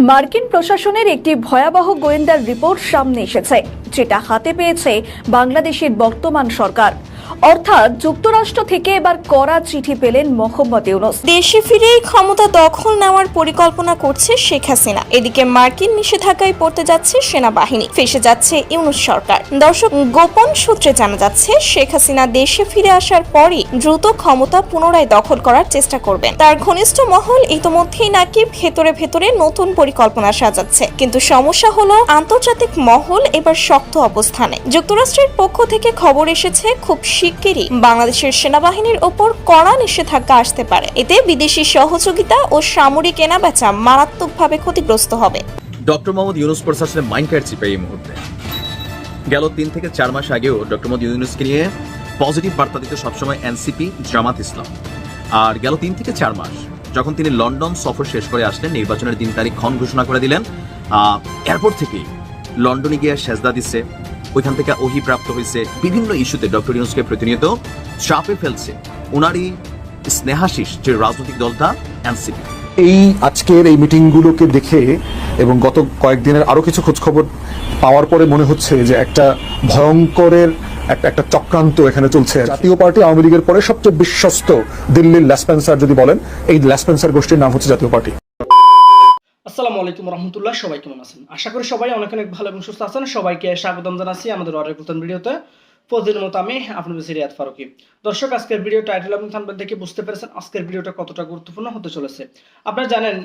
মার্কিন প্রশাসনের একটি ভয়াবহ গোয়েন্দার রিপোর্ট সামনে এসেছে যেটা হাতে পেয়েছে বাংলাদেশের বর্তমান সরকার। অর্থাৎ যুক্তরাষ্ট্র থেকে এবার কড়া চিঠি পেলেন মোহাম্মদ ইউনুস। দেশে ফিরেই ক্ষমতা দখল নেওয়ার পরিকল্পনা করছে শেখ হাসিনা। এদিকে মার্কিন নিষেধাজ্ঞায় পড়তে যাচ্ছে সেনাবাহিনী। ফেসে যাচ্ছে ইউনুস সরকার। দর্শক, গোপন সূত্রে জানা যাচ্ছে, শেখ হাসিনা দেশে ফিরে আসার পরই দ্রুত ক্ষমতা পুনরায় দখল করার চেষ্টা করবেন। তার ঘনিষ্ঠ মহল ইতোমধ্যেই নাকি ভেতরে ভেতরে নতুন পরিকল্পনা সাজাচ্ছে। কিন্তু সমস্যা হলো, আন্তর্জাতিক মহল এবার শক্ত অবস্থানে। যুক্তরাষ্ট্রের পক্ষ থেকে খবর এসেছে, খুব শিগগিরই বাংলাদেশের সেনাবাহিনীর ওপর কড়া নিষেধাজ্ঞা আসতে পারে। এতে বিদেশি সহযোগিতা ও সামরিক কেনাবেচা মারাত্মকভাবে ক্ষতিগ্রস্ত হবে। ডক্টর মোহাম্মদ ইউনুস প্রশাসনের মাইন্ড কাটছি এই মুহূর্তে। গেল তিন থেকে চার মাস আগেও ডক্টর মোহাম্মদ ইউনুসকে নিয়ে পজিটিভ বার্তা দিত সবসময় এনসিপি, জামাত ইসলাম। আর গেল তিন থেকে চার মাস যখন তিনি লন্ডন সফর শেষ করে আসলেন, নির্বাচনের দিন তারিখ ক্ষণ ঘোষণা করে দিলেন এরপর থেকেই লন্ডনে গিয়ে সেজদা দিচ্ছে। ওইখান থেকে ওহি প্রাপ্ত হয়েছে বিভিন্ন ইস্যুতে ডক্টর ইউনুসকে প্রতিনিয়ত চাপে ফেলছে। ওনারই স্নেহাশিস যে রাজনৈতিক দলটা, এনসিপি। এই আজকের এই মিটিংগুলোকে দেখে এবং গত কয়েকদিনের আরও কিছু খোঁজখবর পাওয়ার পরে মনে হচ্ছে যে একটা ভয়ঙ্করের একটা একটা চক্রান্ত এখানে চলছে। জাতীয় পার্টি আওয়ামী লীগের পরে সবচেয়ে বিশ্বস্ত দিল্লির ল্যাসপেন্সার যদি বলেন, এই ল্যাসপেন্সার গোষ্ঠীর নাম হচ্ছে জাতীয় পার্টি। আসসালামু আলাইকুম রহমতুল্লাহ, সবাই কেমন আছেন? আশা করি সবাই অনেক অনেক ভালো এবং সুস্থ আছেন। সবাইকে স্বাগতম জানাচ্ছি আমাদের অর্ডার নতুন ভিডিওতে। প্রতিদিন মতো আমি আপনাদের সিরিয়াত ফারুকি। দর্শক, আজকের ভিডিও টাইটেল এবং থাম্বনেল দেখে বুঝতে পেরেছেন আজকের ভিডিওটা কতটা গুরুত্বপূর্ণ হতে চলেছে। আপনারা জানেন,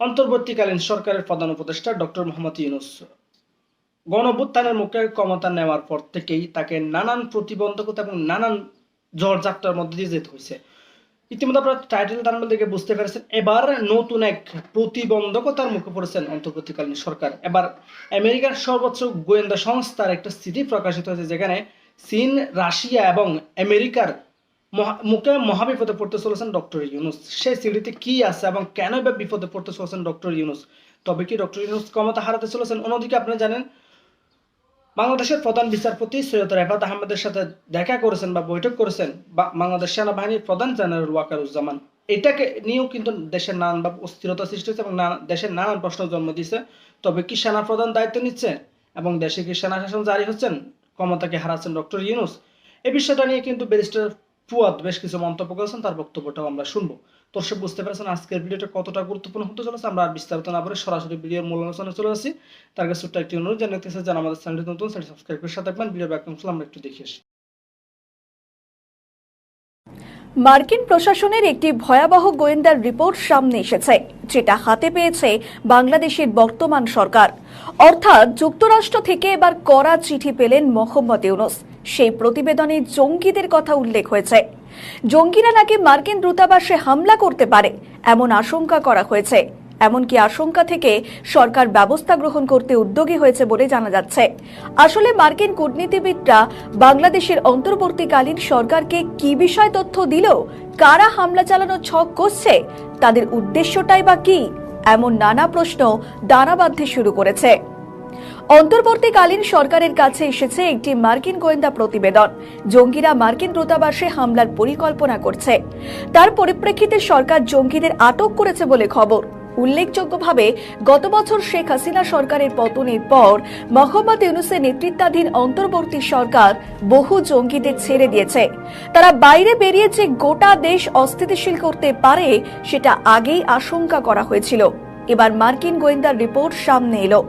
অন্তর্বর্তীকালীন সরকারের প্রধান উপদেষ্টা ডক্টর মোহাম্মদ ইউনুস গণভ্যুত্থানের মুখে ক্ষমতা নেওয়ার পর থেকেই তাকে নানান প্রতিবন্ধকতা এবং নানান ঝড়ঝাপটার মধ্যে দিয়ে যেতে হয়েছে। ইতিমধ্যে আপনারা টাইটেল টার্মেল থেকে বুঝতে পেরেছেন। এবার নতুন এক প্রতিবন্ধকতার মুখে পড়েছেন অন্তর্বর্তীকালীন সরকার। এবার আমেরিকার সর্বোচ্চ গোয়েন্দা সংস্থার একটা স্থিতি প্রকাশিত হয়েছে যেখানে চীন, রাশিয়া এবং আমেরিকার মুখে মহাবিপদে পড়তে চলেছেন ডক্টর ইউনুস। সেই সিঁড়িতে কি আছে এবং কেন বিপদে পড়তে চলেছেন ডক্টর ইউনুস? তবে কি ডক্টর ইউনুস ক্ষমতা হারাতে চলেছেন? অন্যদিকে আপনারা জানেন বাংলাদেশের প্রধান বিচারপতি সৈয়দ রেফাত আহমেদের সাথে দেখা করেছেন বা বৈঠক করেছেন বা বাংলাদেশ সেনাবাহিনীর প্রধান জেনারেল ওয়াকারুজ্জামান। এটাকে নিয়েও কিন্তু দেশের নানান ভাবে অস্থিরতা সৃষ্টি হয়েছে এবং দেশের নানান প্রশ্ন জন্ম দিয়েছে। তবে কি সেনা প্রধান দায়িত্ব নিচ্ছে এবং দেশে কি সেনা শাসন জারি হচ্ছেন? ক্ষমতাকে হারাচ্ছেন ডক্টর ইউনুস। এই বিষয়টা নিয়ে কিন্তু ব্যারিস্টার ফুয়াদ বেশ কিছু মন্তব্য করেছেন, তার বক্তব্যটাও আমরা শুনব। দর্শক বুঝতে পেরেছেন আজকের ভিডিওটা কতটা গুরুত্বপূর্ণ হতে চলেছে। আমরা বিস্তারিত না বলে সরাসরি ভিডিওর মূল আলোচনা চলে আসি। তার কাছে ছোট্ট একটি অনুরোধ জানাতেছে যারা আমাদের চ্যানেলটি নতুন, সেটি সাবস্ক্রাইব করে সাথে থাকবেন। ভিডিও ব্যাকগ্রাউন্ড আমরা একটু দেখে আসি। মার্কিন প্রশাসনের একটি ভয়াবহ গোয়েন্দার রিপোর্ট সামনে এসেছে, যেটা হাতে পেয়েছে বাংলাদেশের বর্তমান সরকার। অর্থাৎ যুক্তরাষ্ট্র থেকে এবার কড়া চিঠি পেলেন মোহাম্মদ ইউনুস। সেই প্রতিবেদনে জঙ্গিদের কথা উল্লেখ হয়েছে। জঙ্গিরা নাকি মার্কিন দূতাবাসে হামলা করতে পারে, এমন আশঙ্কা করা হয়েছে। এমনকি আশঙ্কা থেকে সরকার ব্যবস্থা গ্রহণ করতে উদ্যোগী হয়েছে বলে জানা যাচ্ছে। আসলে মার্কিন কূটনীতিবিদরা বাংলাদেশের অন্তর্বর্তীকালীন সরকারকে কি বিষয় তথ্য দিল, কারা হামলা চালানোর ছক কষছে তাদের উদ্দেশ্যটাই বা কি, এমন নানা প্রশ্ন দানা শুরু করেছে। অন্তর্বর্তীকালীন সরকারের কাছে এসেছে একটি মার্কিন গোয়েন্দা প্রতিবেদন। জঙ্গিরা মার্কিন দূতাবাসে হামলার পরিকল্পনা করছে। তার পরিপ্রেক্ষিতে সরকার জঙ্গিদের আটক করেছে বলে খবর। উল্লেখযোগ্যভাবে, গত বছর শেখ হাসিনা সরকারের পতনের পর মোহাম্মদ ইউনুসের নেতৃত্বাধীন অন্তর্বর্তী সরকার বহু জঙ্গিদের ছেড়ে দিয়েছে। তারা বাইরে বেরিয়ে যে গোটা দেশ অস্থিতিশীল করতে পারে, সেটা আগেই আশঙ্কা করা হয়েছিল। এবার মার্কিন গোয়েন্দার রিপোর্ট সামনে এলো,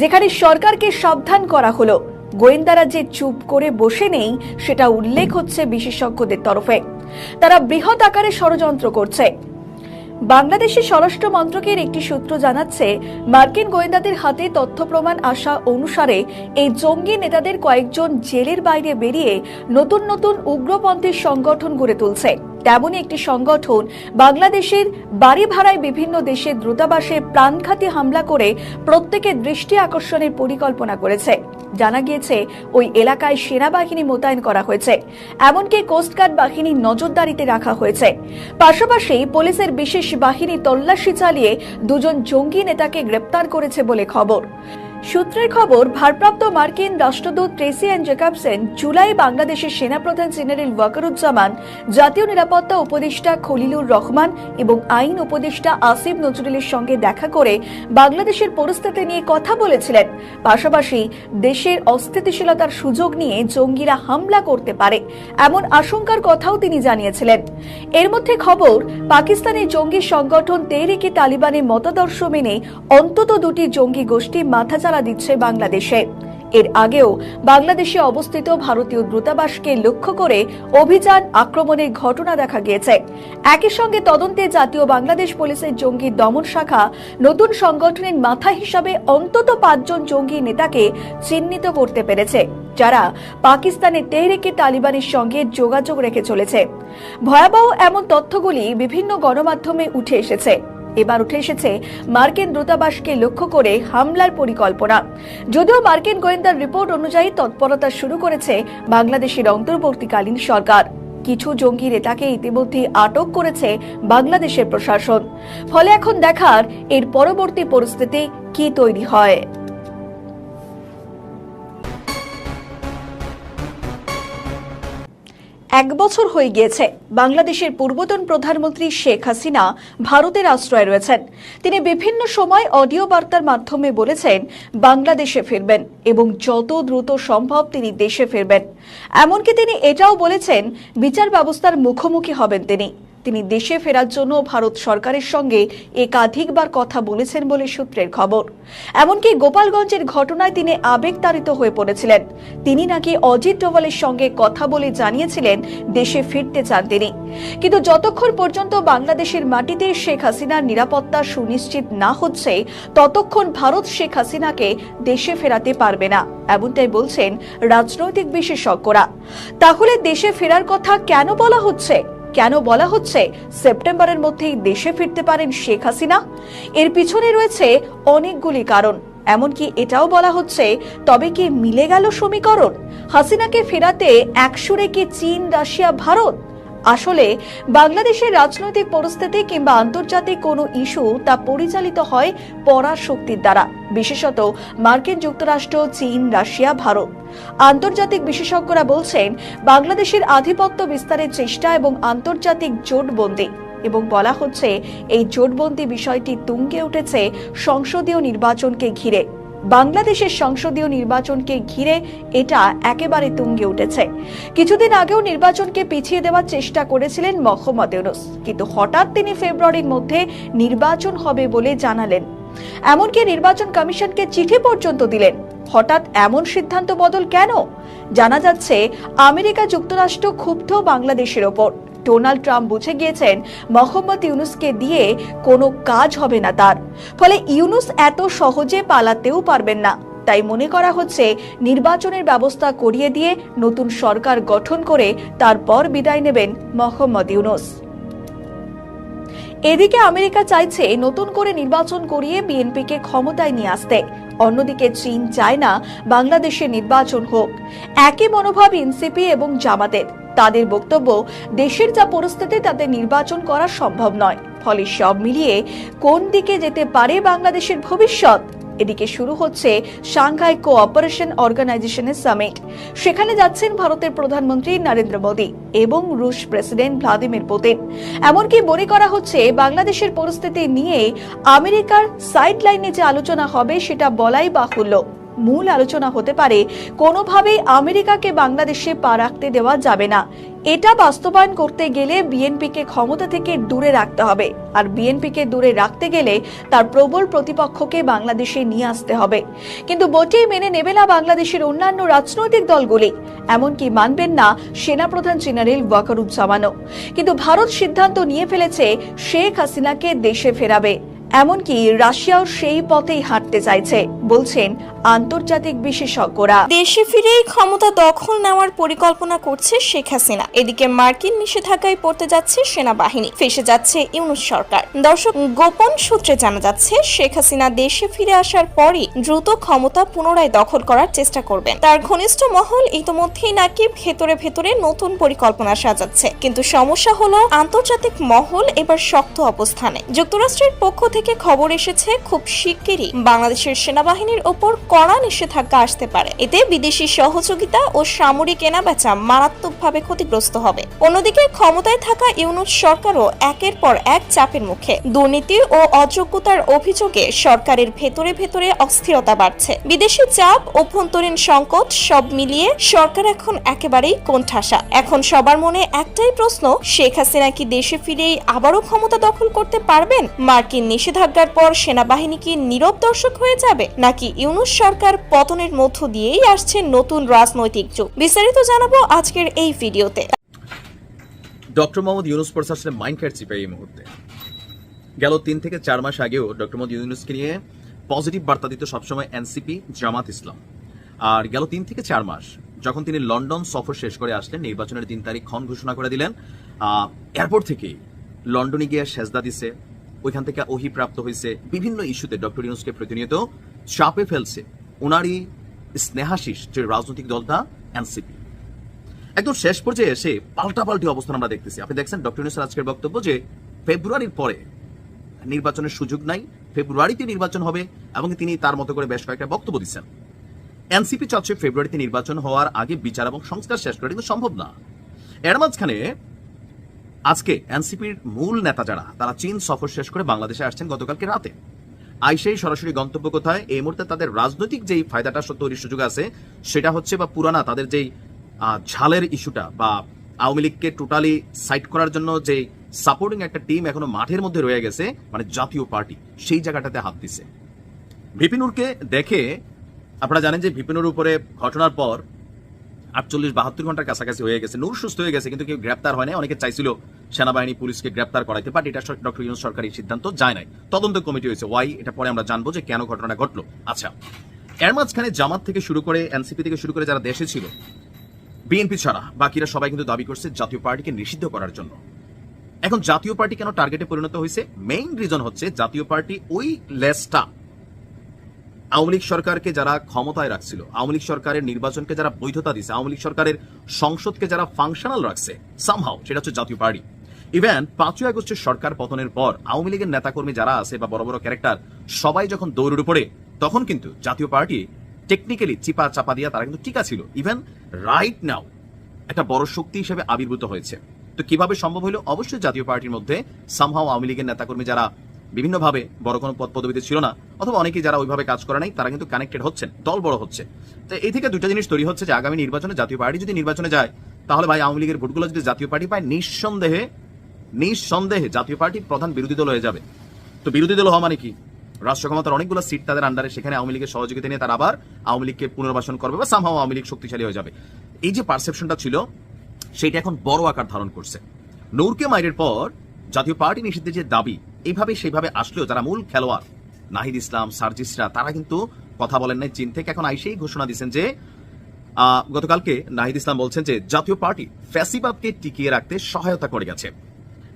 যেখানে সরকারকে সাবধান করা হলো। গোয়েন্দারা যে চুপ করে বসে নেই, সেটা উল্লেখ হচ্ছে বিশেষজ্ঞদের তরফে। তারা বৃহৎ আকারে ষড়যন্ত্র করছে। বাংলাদেশের স্বরাষ্ট্র মন্ত্রকের একটি সূত্র জানাচ্ছে, মার্কিন গোয়েন্দাদের হাতে তথ্য প্রমাণ আসা অনুসারে এই জঙ্গি নেতাদের কয়েকজন জেলের বাইরে বেরিয়ে নতুন নতুন উগ্রপন্থীর সংগঠন গড়ে তুলছে। তেমনই একটি সংগঠন বাংলাদেশের বাড়ি ভাড়ায় বিভিন্ন দেশের দূতাবাসে প্রাণঘাতী হামলা করে প্রত্যেকের দৃষ্টি আকর্ষণের পরিকল্পনা করেছে। জানা গিয়েছে, ওই এলাকায় সেনাবাহিনী মোতায়েন করা হয়েছে। এমনকি কোস্টগার্ড বাহিনী নজরদারিতে রাখা হয়েছে। পাশাপাশি পুলিশের বিশেষ বাহিনী তল্লাশি চালিয়ে দুজন জঙ্গি নেতাকে গ্রেপ্তার করেছে বলে খবর। সূত্রের খবর, ভারপ্রাপ্ত মার্কিন রাষ্ট্রদূত ট্রেসি অ্যান্ড জেকাবসেন জুলাই বাংলাদেশের সেনাপ্রধান জেনারেল ওয়াকারুজ্জামান, জাতীয় নিরাপত্তা উপদেষ্টা খলিলুর রহমান এবং আইন উপদেষ্টা আসিফ নজরুলের সঙ্গে দেখা করে বাংলাদেশের পরিস্থিতি নিয়ে কথা বলেছিলেন। পাশাপাশি দেশের অস্থিতিশীলতার সুযোগ নিয়ে জঙ্গিরা হামলা করতে পারে এমন আশঙ্কার কথাও তিনি জানিয়েছিলেন। এর মধ্যে খবর, পাকিস্তানের জঙ্গি সংগঠন তেহরিকে তালিবানের মতাদর্শ মেনে অন্তত দুটি জঙ্গি গোষ্ঠী মাথাচাড়া দিচ্ছে বাংলাদেশে। এর আগেও বাংলাদেশে অবস্থিত ভারতীয় দূতাবাসকে লক্ষ্য করে অভিযান আক্রমণের ঘটনা দেখা গিয়েছে। একই সঙ্গে তদন্তে জাতীয় বাংলাদেশ পুলিশের জঙ্গি দমন শাখা নতুন সংগঠনের মাথা হিসাবে অন্তত পাঁচজন জঙ্গি নেতাকে চিহ্নিত করতে পেরেছে, যারা পাকিস্তানের তেহরেকে তালিবানের সঙ্গে যোগাযোগ রেখে চলেছে। ভয়াবহ এমন তথ্যগুলি বিভিন্ন গণমাধ্যমে উঠে এসেছে। এবার উঠে এসেছে মার্কিন দূতাবাসকে লক্ষ্য করে হামলার পরিকল্পনা। যদিও মার্কিন গোয়েন্দার রিপোর্ট অনুযায়ী তৎপরতা শুরু করেছে বাংলাদেশের অন্তর্বর্তীকালীন সরকার। কিছু জঙ্গি নেতাকে ইতিমধ্যে আটক করেছে বাংলাদেশের প্রশাসন। ফলে এখন দেখার এর পরবর্তী পরিস্থিতি কি তৈরি হয়। এক বছর হয়ে গিয়েছে বাংলাদেশের পূর্বতন প্রধানমন্ত্রী শেখ হাসিনা ভারতের আশ্রয় রয়েছেন। তিনি বিভিন্ন সময় অডিও বার্তার মাধ্যমে বলেছেন, বাংলাদেশে ফিরবেন এবং যত দ্রুত সম্ভব তিনি দেশে ফিরবেন। এমনকি তিনি এটাও বলেছেন, বিচার ব্যবস্থার মুখোমুখি হবেন তিনি। তিনি দেশে ফেরার জন্য ভারত সরকারের সঙ্গে একাধিকবার কথা বলেছেন বলে সূত্রের খবর। এমনকি গোপালগঞ্জের ঘটনায় তিনি আবেগতাড়িত হয়ে পড়েছিলেন। তিনি নাকি অজিত ডোভালের সঙ্গে কথা বলে জানিয়েছিলেন দেশে ফিরতে চান তিনি। কিন্তু যতক্ষণ পর্যন্ত বাংলাদেশের মাটিতে শেখ হাসিনার নিরাপত্তা সুনিশ্চিত না হচ্ছে, ততক্ষণ ভারত শেখ হাসিনাকে দেশে ফেরাতে পারবে না, এমনটাই বলছেন রাজনৈতিক বিশেষজ্ঞরা। তাহলে দেশে ফেরার কথা কেন বলা হচ্ছে? কেন বলা হচ্ছে সেপ্টেম্বরের মধ্যেই দেশে ফিরতে পারেন শেখ হাসিনা? এর পিছনে রয়েছে অনেকগুলি কারণ। এমনকি এটাও বলা হচ্ছে, তবে কি মিলে গেল সমীকরণ? হাসিনাকে ফেরাতে একসুরে কি চীন, রাশিয়া, ভারত? আসলে বাংলাদেশের রাজনৈতিক পরিস্থিতি কিংবা আন্তর্জাতিক কোনো ইস্যু তা পরিচালিত হয় পরাশক্তির দ্বারা, বিশেষত মার্কিন যুক্তরাষ্ট্র, চীন, রাশিয়া, ভারত। আন্তর্জাতিক বিশেষজ্ঞরা বলছেন, বাংলাদেশের আধিপত্য বিস্তারের চেষ্টা এবং আন্তর্জাতিক জোটবন্দি এবং বলা হচ্ছে, এই জোটবন্দি বিষয়টি তুঙ্গে উঠেছে সংসদীয় নির্বাচনকে ঘিরে। বাংলাদেশের সংসদীয় নির্বাচনকে ঘিরে এটা একেবারে তুঙ্গে উঠেছে। কিছুদিন আগেও নির্বাচনকে পিছিয়ে দেওয়ার চেষ্টা করেছিলেন মোহাম্মদ ইউনুস। কিন্তু হঠাৎ তিনি ফেব্রুয়ারির মধ্যে নির্বাচন হবে বলে জানালেন। এমনকি নির্বাচন কমিশনকে চিঠি পর্যন্ত দিলেন। হঠাৎ এমন সিদ্ধান্ত বদল কেন? জানা যাচ্ছে, আমেরিকা যুক্তরাষ্ট্র ক্ষুব্ধ বাংলাদেশের ওপর। ডোনাল্ড ট্রাম্প বুঝে গিয়েছেন মোহাম্মদ ইউনুসকে দিয়ে কোনো কাজ হবে না তার। ফলে ইউনুস এত সহজে পালাতেও পারবেন না। তাই মনে করা হচ্ছে নির্বাচনের ব্যবস্থা করিয়ে দিয়ে নতুন সরকার গঠন করে তারপর বিদায় নেবেন মোহাম্মদ ইউনুস। এদিকে আমেরিকা চাইছে নতুন করে নির্বাচন করিয়ে বিএনপিকে ক্ষমতায় নিয়ে আসতে। অন্যদিকে চীন চায় না বাংলাদেশে নির্বাচন হোক। একই মনোভাব এনসিপি এবং জামাতের। তাদের বক্তব্য, দেশের যা পরিস্থিতি তাতে নির্বাচন করা সম্ভব নয়। ফলে সব মিলিয়ে কোন দিকে যেতে পারে বাংলাদেশের ভবিষ্যৎ? এদিকে শুরু হচ্ছে সাংঘাই কোঅপারেশন অর্গানাইজেশনের সামিট। সেখানে যাচ্ছেন ভারতের প্রধানমন্ত্রী নরেন্দ্র মোদী এবং রুশ প্রেসিডেন্ট ভ্লাদিমির পুতিন। এমনকি মনে করা হচ্ছে বাংলাদেশের পরিস্থিতি নিয়ে আমেরিকার সাইড লাইনে যে আলোচনা হবে সেটা বলাই বাহুল্য। মূল আলোচনা হতে পারে, কোনোভাবেই আমেরিকাকে বাংলাদেশে পা রাখতে দেওয়া যাবে না। এটা বাস্তবায়ন করতে গেলে বিএনপিকে ক্ষমতা থেকে দূরে রাখতে হবে। আর বিএনপিকে দূরে রাখতে গেলে তার প্রবল প্রতিপক্ষকে বাংলাদেশে নিয়ে আসতে হবে। কিন্তু মোটেই মেনে নেবে না বাংলাদেশের অন্যান্য রাজনৈতিক দলগুলি। এমনকি মানবেন না সেনাপ্রধান জেনারেল ওয়াকারুজ্জামানও। কিন্তু ভারত সিদ্ধান্ত নিয়ে ফেলেছে, শেখ হাসিনাকে দেশে ফেরাবে। এমনকি রাশিয়াও সেই পথেই হাঁটতে চাইছে, বলছেন আন্তর্জাতিক বিশেষজ্ঞরা। দেশে ফিরেই ক্ষমতা দখল নেওয়ার পরিকল্পনা করছে শেখ হাসিনা। এদিকে মার্কিন নিষেধাজ্ঞায় পড়তে যাচ্ছে সেনাবাহিনী। ফেসে যাচ্ছে ইউনুস সরকার। দর্শক, গোপন সূত্রে জানা যাচ্ছে, শেখ হাসিনা দেশে ফিরে আসার পরই দ্রুত ক্ষমতা পুনরায় দখল করার চেষ্টা করবেন। তার ঘনিষ্ঠ মহল ইতোমধ্যেই নাকি ভেতরে ভেতরে নতুন পরিকল্পনা সাজাচ্ছে। কিন্তু সমস্যা হলো আন্তর্জাতিক মহল এবার শক্ত অবস্থানে। যুক্তরাষ্ট্রের পক্ষ থেকে থেকে খবর এসেছে, খুব শিগগিরই বাংলাদেশের সেনাবাহিনীর ওপর কড়া নিষেধাজ্ঞা আসতে পারে। এতে বিদেশি সহযোগিতা ও সামরিক কেনাবেচা মারাত্মকভাবে ক্ষতিগ্রস্ত হবে। অন্যদিকে ক্ষমতায় থাকা ইউনুস সরকারও একের পর এক চাপের মুখে। দুর্নীতি ও অযোগ্যতার অভিযোগে সরকারের ভেতরে ভেতরে অস্থিরতা বাড়ছে। বিদেশি চাপ, অভ্যন্তরীণ সংকট সব মিলিয়ে সরকার এখন একেবারেই কোণঠাসা। এখন সবার মনে একটাই প্রশ্ন, শেখ হাসিনা কি দেশে ফিরেই আবারও ক্ষমতা দখল করতে পারবেন? মার্কিন নিষেধাজ্ঞার পর সেনাবাহিনী কি নীরব দর্শক হয়ে যাবে? নাকি ইউনুস সরকার পতনের মধ্য দিয়েই আসছে নতুন রাজনৈতিক যুগ? বিস্তারিত জানাব আজকের এই ভিডিওতে। ডক্টর মোহাম্মদ ইউনুস প্রশাসনের মাইন্ড কাটছি এই মুহূর্তে। গেল তিন থেকে চার মাস আগেও ডক্টর মোহাম্মদ ইউনুসকে নিয়ে পজিটিভ বার্তা দিত সবসময় এনসিপি জামাত ইসলাম। আর গেল তিন থেকে চার মাস যখন তিনি লন্ডন সফর শেষ করে আসলেন নির্বাচনের দিন তারিখ ক্ষণ ঘোষণা করে দিলেন আহ, এয়ারপোর্ট থেকেই লন্ডনে গিয়ে সেজদা দিছে ওইখান থেকে ওহি প্রাপ্ত হয়েছে বিভিন্ন ইস্যুতে ডক্টর ইউনুসকে প্রতিনিয়ত চাপে ফেলছে ওনারই স্নেহাশিস যে রাজনৈতিক দলটা, এনসিপি। একদম শেষ পর্যায়ে এসে পাল্টাপাল্টি অবস্থান আমরা দেখতেছি। আপনি দেখছেন ডক্টর ইউনুসের আজকের বক্তব্য যে ফেব্রুয়ারির পরে নির্বাচনের সুযোগ নাই, ফেব্রুয়ারিতে নির্বাচন হবে এবং তিনি তার মতো করে বেশ কয়েকটা বক্তব্য দিচ্ছেন। এনসিপি চাচ্ছে ফেব্রুয়ারিতে নির্বাচন হওয়ার আগে বিচার এবং সংস্কার শেষ করা কিন্তু সম্ভব না। এর মাঝখানে আজকে এনসিপির মূল নেতা যারা, তারা চীন সফর শেষ করে বাংলাদেশে আসছেন গতকালকে রাতে। আইসেই সরাসরি গন্তব্য কোথায়? এই মুহূর্তে তাদের রাজনৈতিক যেই ফায়দাটা তৈরির সুযোগ আছে, সেটা হচ্ছে বা পুরানা তাদের যেই ঝালের ইস্যুটা বা আওয়ামী লীগকে টোটালি সাইড করার জন্য যে সাপোর্টিং একটা টিম এখনও মাঠের মধ্যে রয়ে গেছে মানে জাতীয় পার্টি, সেই জায়গাটাতে হাত দিছে। ভিপিনুরকে দেখে, আপনারা জানেন যে ভিপিনুর উপরে ঘটনার পর আটচল্লিশ বাহাত্তর ঘণ্টার কাছাকাছি হয়ে গেছে। নূর সুস্থ হয়ে গেছে, কিন্তু কেউ গ্রেপ্তার হয় না অনেকে চাইছিল সেনাবাহিনী, পুলিশকে গ্রেপ্তার করাইতে বাট এটা ডক্টর ইউনুস সরকারি সিদ্ধান্ত যায় নাই। তদন্ত কমিটি হয়েছে ওয়াই, এটা পরে আমরা জানব যে কেন ঘটনা ঘটলো। আচ্ছা এর মাঝখানে জামাত থেকে শুরু করে, এনসিপি থেকে শুরু করে যারা দেশে ছিল, বিএনপি ছাড়া বাকিরা সবাই কিন্তু দাবি করছে জাতীয় পার্টিকে নিষিদ্ধ করার জন্য। এখন জাতীয় পার্টি কেন টার্গেটে পরিণত হয়েছে? মেইন রিজন হচ্ছে জাতীয় পার্টি ওই লেসটা আওয়ামী লীগ সরকারকে যারা ক্ষমতায় রাখছিল, আওয়ামী লীগ সরকারের নির্বাচনকে যারা বৈধতা দিছে, আওয়ামী লীগ সরকারের সংসদকে যারা ফাংশনাল রাখছে সামহাও সেটা হচ্ছে জাতীয় পার্টি। ইভেন পাঁচই আগস্টের সরকার পতনের পর আওয়ামী লীগের নেতাকর্মী যারা আছে বা বড় বড় ক্যারেক্টার সবাই যখন দৌড়ে পড়ে তখন কিন্তু জাতীয় পার্টি টেকনিক্যালি চিপা চাপা দিয়া তারা কিন্তু টিকা ছিল। ইভেন রাইট নাও একটা বড় শক্তি হিসেবে আবির্ভূত হয়েছে। তো কীভাবে সম্ভব হলো? অবশ্যই জাতীয় পার্টির মধ্যে সামহাও আওয়ামী লীগের নেতাকর্মী যারা বিভিন্নভাবে বড় কোনো পদ পদবিতে ছিল না, অথবা অনেকেই যারা ওইভাবে কাজ করে নাই, তারা কিন্তু কানেক্টেড হচ্ছেন, দল বড় হচ্ছে। তো এই থেকে দুটো জিনিস তৈরি হচ্ছে যে আগামী নির্বাচনে জাতীয় পার্টি যদি নির্বাচনে যায়, তাহলে ভাই আওয়ামী লীগের ভোটগুলো যদি জাতীয় পার্টি পায়, নিঃসন্দেহে নিঃসন্দেহে জাতীয় পার্টি প্রধান বিরোধী দল হয়ে যাবে। তো বিরোধী দল হওয়া মানে কি? রাষ্ট্র ক্ষমতার অনেকগুলো সিট তাদের আন্ডারে সেখানে আওয়ামী লীগের সহযোগিতা নিয়ে তারা আবার আওয়ামী লীগকে পুনর্বাসন করবে বা সামহাও আওয়ামী লীগ শক্তিশালী হয়ে যাবে। এই যে পারসেপশনটা ছিল, সেটা এখন বড় আকার ধারণ করছে। নৌরকে মাইরের পর জাতীয় পার্টি নিষিদ্ধের যে দাবি এইভাবে সেইভাবে আসলেও যারা মূল খেলোয়াড়, নাহিদ ইসলাম, সার্জিসরা, তারা কিন্তু কথা বলেন নাই, চীন থেকে এখন আইসেই ঘোষণা দিচ্ছেন যে গতকালকে নাহিদ ইসলাম বলছেন যে, জাতীয় পার্টি ফ্যাসিবাদকে টিকিয়ে রাখতে সহায়তা করে গেছে।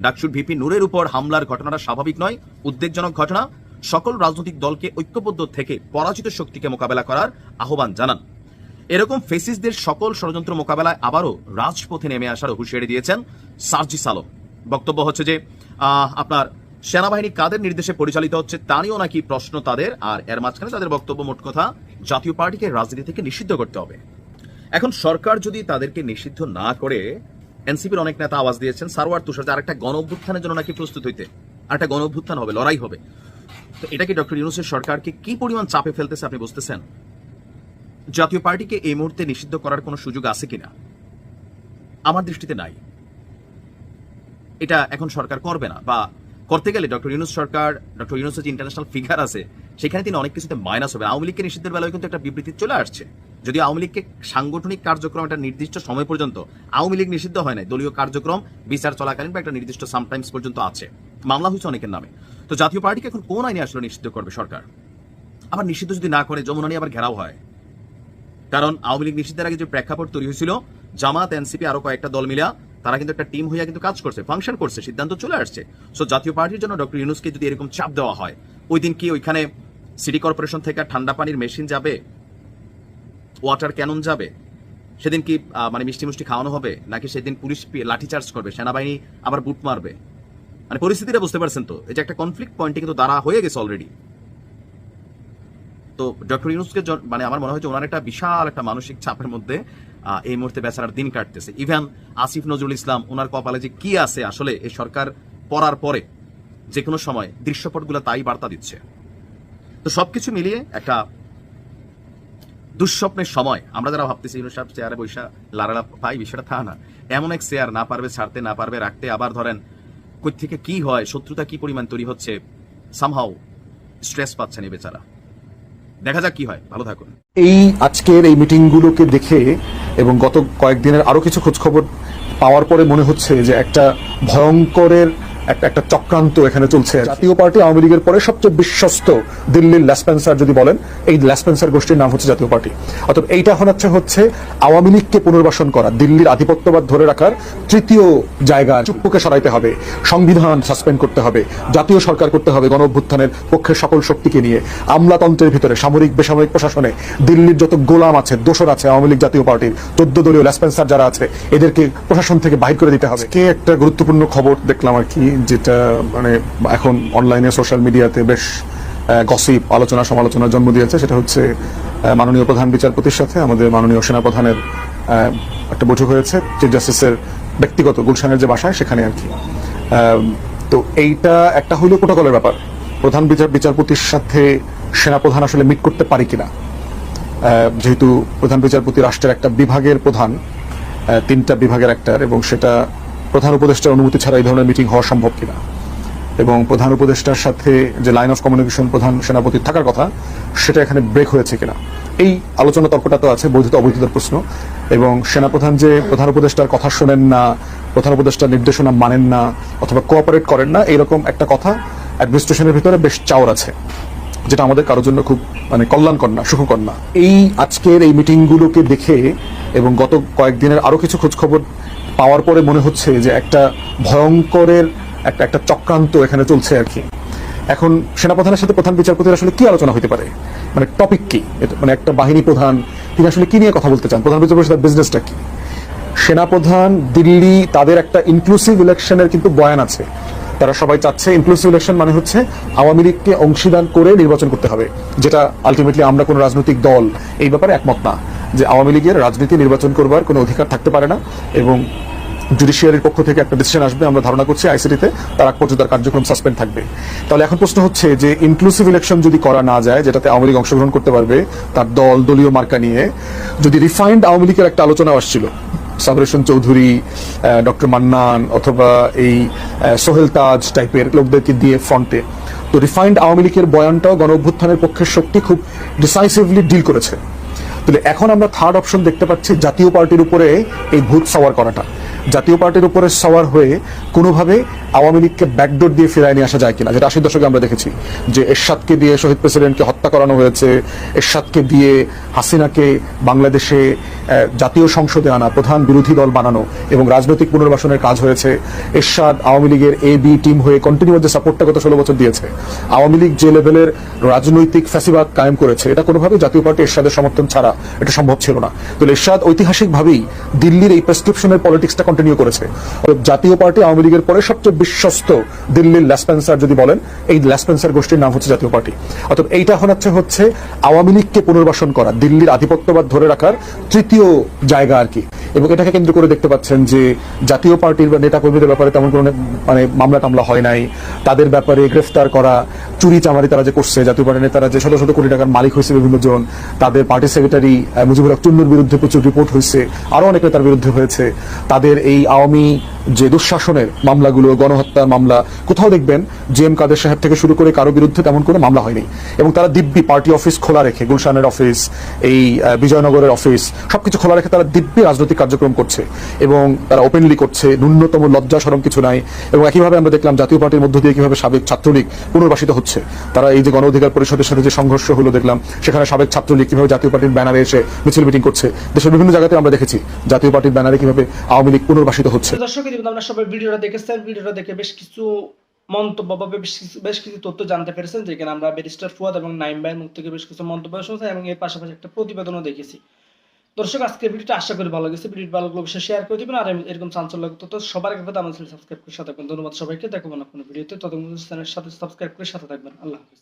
ডাকসুর ভিপি নূরের উপর হামলার ঘটনাটা স্বাভাবিক নয়, উদ্বেগজনক ঘটনা। সকল রাজনৈতিক দলকে ঐক্যবদ্ধ থেকে পরাজিত শক্তিকে মোকাবেলা করার আহ্বান জানান। এরকম ফেসিসদের সকল ষড়যন্ত্র মোকাবেলায় আবারও রাজপথে নেমে আসার হুঁশিয়ারি দিয়েছেন সার্জিস আলম। বক্তব্য হচ্ছে যে আপনার সেনাবাহিনী কাদের নির্দেশে পরিচালিত হচ্ছে তা নিয়েও নাকি প্রশ্ন তাদের, আর এর মাঝখানে তাদের বক্তব্য মোট কথা জাতীয় পার্টিকে রাজনীতি থেকে নিষিদ্ধ করতে হবে। এখন সরকার যদি তাদেরকে নিষিদ্ধ না করে, এনসিপির অনেক নেতা আওয়াজ দিয়েছেন সারওয়ার তুষার আর একটা গণ অভ্যুত্থানের জন্য নাকি প্রস্তুত হইতে, আরেকটা গণ অভ্যুত্থান হবে, লড়াই হবে। তো এটা কি ডক্টর ইউনুসের সরকারকে কি পরিমাণ চাপে ফেলতেছে আপনি বুঝতেছেন? জাতীয় পার্টিকে এই মুহূর্তে নিষিদ্ধ করার কোনো সুযোগ আছে কিনা? আমার দৃষ্টিতে নাই। এটা এখন সরকার করবে না। বা করতে গেলে ডক্টর ইউনুস সরকার, ডক্টর ইউনুসের যে ইন্টারন্যাশনাল ফিগার আছে, সেখানে তিনি অনেক কিছুতে মাইনাস হবে। আওয়ামী লীগকে নিষিদ্ধের বেলায় কিন্তু একটা বিবৃতি চলে আসছে। যদি আওয়ামী লীগকে সাংগঠনিক কার্যক্রম একটা নির্দিষ্ট সময় পর্যন্ত আওয়ামী লীগ নিষিদ্ধ হয় নাই। দলীয় কার্যক্রম, বিচার চলাকালীন বা একটা নির্দিষ্ট সামটাইমস পর্যন্ত আছে। মামলা হয়েছে অনেকের নামে। তো জাতীয় পার্টিকে এখন কোন আইনে আসলে নিষিদ্ধ করবে সরকার? আবার নিষিদ্ধ যদি না করে, যমুনা নিয়ে আবার ঘেরাও হয়। কারণ আওয়ামী লীগ নিষিদ্ধের আগে যে প্রেক্ষাপট তৈরি হয়েছিল, জামাত, এনসিপি, আরও কয়েকটা দল মিলা তারা কিন্তু একটা টিম হইয়া কিন্তু কাজ করছে ফাংশন করছে, সিদ্ধান্ত চলে আসছে। সো জাতীয় পার্টির জন্য ডক্টর ইউনুসকে যদি এরকম চাপ দেওয়া হয়, ওই দিন কি ওইখানে সিটি কর্পোরেশন থেকে ঠান্ডা পানির মেশিন যাবে? ওয়াটার ক্যানন যাবে? সেদিন কি মানে মিষ্টি মিষ্টি খাওয়ানো হবে? নাকি সেদিন পুলিশ পি- লাঠিচার্জ করবে? সেনাবাহিনী আবার বুট মারবে? মানে পরিস্থিতিটা বুঝতে পারছেন তো? এটা একটা কনফ্লিক্ট পয়েন্টে কিন্তু দাঁড়া হয়ে গেছে অলরেডি তো ডক্টর ইউনুসকে মানে আমার মনে হয় ওনার একটা বিশাল একটা মানসিক চাপের মধ্যে এই মুহূর্তে বেচারার দিন কাটতেছে। ইভেন আসিফ নজরুল ইসলাম, ওনার কপালে যে কি আছে আসলে এই সরকার পড়ার পরে যে কোনো সময় দৃশ্যপটগুলো তাই বার্তা দিচ্ছে। তো সবকিছু মিলিয়ে একটা দুঃস্বপ্নের সময়, আমরা যারা ভাবতেছি ইউনুস সাহেব চেয়ারে বৈশা লারালা পাই, বিষয়টা তা না। এমন এক চেয়ার না পারবে, ছাড়তে না পারবে, রাখতে আবার ধরেন কই থেকে কি হয়, শত্রুতা কি পরিমাণ তৈরি হচ্ছে সামহাও স্ট্রেস পাচ্ছেন এই বেচারা। দেখা যাক কি হয়। ভালো থাকুন। এই আজকের এই মিটিংগুলোকে দেখে এবং গত কয়েকদিনের আরও কিছু খোঁজখবর পাওয়ার পরে মনে হচ্ছে যে একটা ভয়ঙ্করের একটা একটা চক্রান্ত এখানে চলছে। জাতীয় পার্টি আওয়ামী লীগের পরে সবচেয়ে বিশ্বস্ত দিল্লির ল্যাসপেন্সার যদি বলেন, এই ল্যাসপেন্সার গোষ্ঠীর নাম হচ্ছে জাতীয় পার্টি। অর্থাৎ এইটা এখন হচ্ছে হচ্ছে আওয়ামী লীগকে পুনর্বাসন করা, দিল্লির আধিপত্যবাদ ধরে রাখার তৃতীয় জায়গা। চুপ্পুকে সরাইতে হবে, সংবিধান সাসপেন্ড করতে হবে, জাতীয় সরকার করতে হবে গণ অভ্যুত্থানের পক্ষের সকল শক্তিকে নিয়ে। আমলাতন্ত্রের ভিতরে, সামরিক, বেসামরিক প্রশাসনে দিল্লির যত গোলাম আছে, দোসর আছে আওয়ামী লীগ জাতীয় পার্টির, চোদ্দ দলীয় ল্যাসপেন্সার যারা আছে, এদেরকে প্রশাসন থেকে বাহির করে দিতে হবে। কে একটা গুরুত্বপূর্ণ খবর দেখলাম আর কি যেটা মানে এখন অনলাইনে সোশ্যাল মিডিয়াতে বেশ গসিপ আলোচনা সমালোচনার জন্ম দিয়েছে, সেটা হচ্ছে মাননীয় প্রধান বিচারপতির সাথে আমাদের মাননীয় সেনাপ্রধানের একটা বৈঠক হয়েছে চিফ জাস্টিসের ব্যক্তিগত গুলশানের যে বাসায়, সেখানে আর কি। তো এইটা একটা হইল প্রোটোকলের ব্যাপার। প্রধান বিচার, বিচারপতির সাথে সেনাপ্রধান আসলে মিট করতে পারি কিনা। যেহেতু প্রধান বিচারপতি রাষ্ট্রের একটা বিভাগের প্রধান তিনটা বিভাগের একটার এবং সেটা প্রধান উপদেষ্টার অনুমতি ছাড়া এই ধরনের মিটিং হওয়া সম্ভব কিনা? এবং প্রধান উপদেষ্টার সাথে যে লাইন অফ কমিউনিকেশন প্রধান সেনাপতির থাকার কথা, সেটা এখানে ব্রেক হয়েছে কিনা? এই আলোচনা তর্কটা তো আছে, বৈধতা অবৈধতার প্রশ্ন। এবং সেনাপ্রধান যে প্রধান উপদেষ্টার কথা শোনেন না, প্রধান উপদেষ্টার নির্দেশনা মানেন না, অথবা কোঅপারেট করেন না, এরকম একটা কথা অ্যাডমিনিস্ট্রেশনের ভিতরে বেশ চাওর আছে, যেটা আমাদের কারোর জন্য খুব মানে কল্যাণকর না, সুখকর না। এই আজকের এই মিটিংগুলোকে দেখে এবং গত কয়েকদিনের আরও কিছু খোঁজখবর পাওয়ার পরে মনে হচ্ছে যে একটা ভয়ঙ্করের একটা একটা চক্রান্ত এখানে চলছে আর কি। এখন সেনাপ্রধানের সাথে প্রধান বিচারপতির আসলে কি আলোচনা হতে পারে? মানে টপিক কি? মানে একটা বাহিনী প্রধান, তিনি আসলে কি নিয়ে কথা বলতে চান? প্রধান বিচারপতির সাথে বিজনেসটা কি? সেনাপ্রধান দিল্লি তাদের একটা ইনক্লুসিভ ইলেকশনের কিন্তু বয়ান আছে। তারা সবাই চাচ্ছে ইনক্লুসিভ ইলেকশন মানে হচ্ছে আওয়ামী লীগকে অংশীদান করে নির্বাচন করতে হবে, যেটা আলটিমেটলি আমরা কোনো রাজনৈতিক দল এই ব্যাপারে একমত না। যে আওয়ামী লীগের রাজনীতি নির্বাচন করবার কোনো অধিকার থাকতে পারে না এবং জুডিশিয়ারির পক্ষ থেকে একটা ডিসিশন আসবে, আমরা ধারণা করছি আইসিটিতে তার আগ পর্যন্ত কার্যক্রম সাসপেন্ড থাকবে। তাহলে এখন প্রশ্ন হচ্ছে যে ইনক্লুসিভ ইলেকশন যদি করা না যায়, যেটাতে আওয়ামী লীগ অংশগ্রহণ করতে পারবে, তার দল, দলীয় মার্কা নিয়ে যদি রিফাইন্ড আওয়ামী লীগের একটা আলোচনা আসছিল সাবরেশন চৌধুরী ডক্টর মান্নান অথবা এই সোহেল তাজ টাইপের লোকদেরকে দিয়ে ফ্রন্টে তো রিফাইন্ড আওয়ামী লীগের বয়ানটাও গণ অভ্যুত্থানের পক্ষের শক্তি খুব ডিসাইসিভলি ডিল করেছে। তাহলে এখন আমরা থার্ড অপশন দেখতে পাচ্ছি জাতীয় পার্টির উপরে এই ভূত সাওয়ার করাটা। জাতীয় পার্টির উপরে সাওয়ার হয়ে কোনোভাবে আওয়ামী লীগকে ব্যাকডোর দিয়ে ফিরায় নিয়ে আসা যায় কিনা, যেটা আশির দশকে আমরা দেখেছি। যে এরশাদকে দিয়ে শহীদ প্রেসিডেন্টকে হত্যা করানো হয়েছে, এরশাদকে দিয়ে হাসিনাকে বাংলাদেশে জাতীয় সংসদে আনা, প্রধান বিরোধী দল বানানো এবং রাজনৈতিক পুনর্বাসনের কাজ হয়েছে। এরশাদ আওয়ামী লীগের এ বি টিম হয়ে কন্টিনিউ যে সাপোর্টটা গত ষোলো বছর দিয়েছে। আওয়ামী লীগ যে লেভেলের রাজনৈতিক ফ্যাসিবাদ কায়েম করেছে, এটা কোনোভাবে জাতীয় পার্টি এরশাদের সমর্থন ছাড়া এটা সম্ভব ছিল না। তো এরশাদ ঐতিহাসিকভাবেই দিল্লির এই প্রেসক্রিপশনের পলিটিক্সটা কন্টিনিউ করেছে। জাতীয় পার্টি আওয়ামী লীগের পরে সবচেয়ে বিশ্বস্ত দিল্লির ল্যাসপেন্সার যদি বলেন, এই ল্যাসপেন্সার গোষ্ঠীর নাম হচ্ছে জাতীয় পার্টি। অর্থাৎ এইটা হচ্ছে হচ্ছে আওয়ামী লীগকে পুনর্বাসন করা, দিল্লির আধিপত্যবাদ ধরে রাখার তৃতীয় জায়গা আর কি। এবং এটাকে কেন্দ্র করে দেখতে পাচ্ছেন যে জাতীয় পার্টির বা নেতা কর্মীদের ব্যাপারে তেমন কোনো মানে মামলা টামলা হয় নাই। তাদের ব্যাপারে গ্রেফতার করা, চুরি চামারি তারা যে করছে, জাতীয় পার্টির নেতারা যে শত শত কোটি টাকার মালিক হয়েছে বিভিন্ন জন, তাদের পার্টি সেক্রেটারি মুজিবুর হক চুন্নুর বিরুদ্ধে প্রচুর রিপোর্ট হয়েছে আরও অনেক নেতার বিরুদ্ধে হয়েছে। তাদের এই আওয়ামী যে দুঃশাসনের মামলাগুলো, গণহত্যার মামলা, কোথাও দেখবেন জি এম কাদের সাহেব থেকে শুরু করে কারও বিরুদ্ধে তেমন কোনো মামলা হয়নি। এবং তারা দিব্যি পার্টি অফিস খোলা রেখে, গুলশানের অফিস, এই বিজয়নগরের অফিস, সবকিছু খোলা রেখে তারা দিব্যি রাজনৈতিক কার্যক্রম করছে এবং তারা ওপেনলি করছে, ন্যূনতম লজ্জা সরম কিছু নাই এবং একইভাবে আমরা দেখলাম জাতীয় পার্টির মধ্য দিয়ে কীভাবে সাবেক ছাত্রলীগ পুনর্বাসিত হচ্ছে। তারা এই যে গণ অধিকার পরিষদের সাথে যে সংঘর্ষ হলো দেখলাম, সেখানে সাবেক ছাত্রলীগ কীভাবে জাতীয় পার্টির ব্যানারে এসে মিছিল মিটিং করছে, দেশের বিভিন্ন জায়গাতে আমরা দেখেছি জাতীয় পার্টির ব্যানারে কীভাবে আওয়ামী লীগ পুনর্বাসিত হচ্ছে। দর্শক আপনারা সবাই ভিডিওটা দেখেছেন, ভিডিওটা দেখে বেশ কিছু মন্তব্য বা বেশ কিছু তথ্য জানতে পেরেছেন, যেখানে আমরা ব্যারিস্টার ফুয়াদ এবং নাইম ভাইয়ের মুখ থেকে বেশ কিছু মন্তব্য শুনছি এবং এর পাশাপাশি একটা প্রতিবেদনও দেখেছি। দর্শক, আজকের ভিডিওটা আশা করি ভালো লাগছে। ভিডিও ভালো লাগলে অবশ্যই শেয়ার করে দিবেন। আর এরকম চাঞ্চল লাগতো তো সবার আগে আমাদের সাবস্ক্রাইব করে সাথে থাকবেন। ধন্যবাদ সবাইকে। দেখো না কোনো ভিডিওতে। ততক্ষণ চ্যানেলের সাথে সাবস্ক্রাইব করে সাথে থাকবেন। আল্লাহ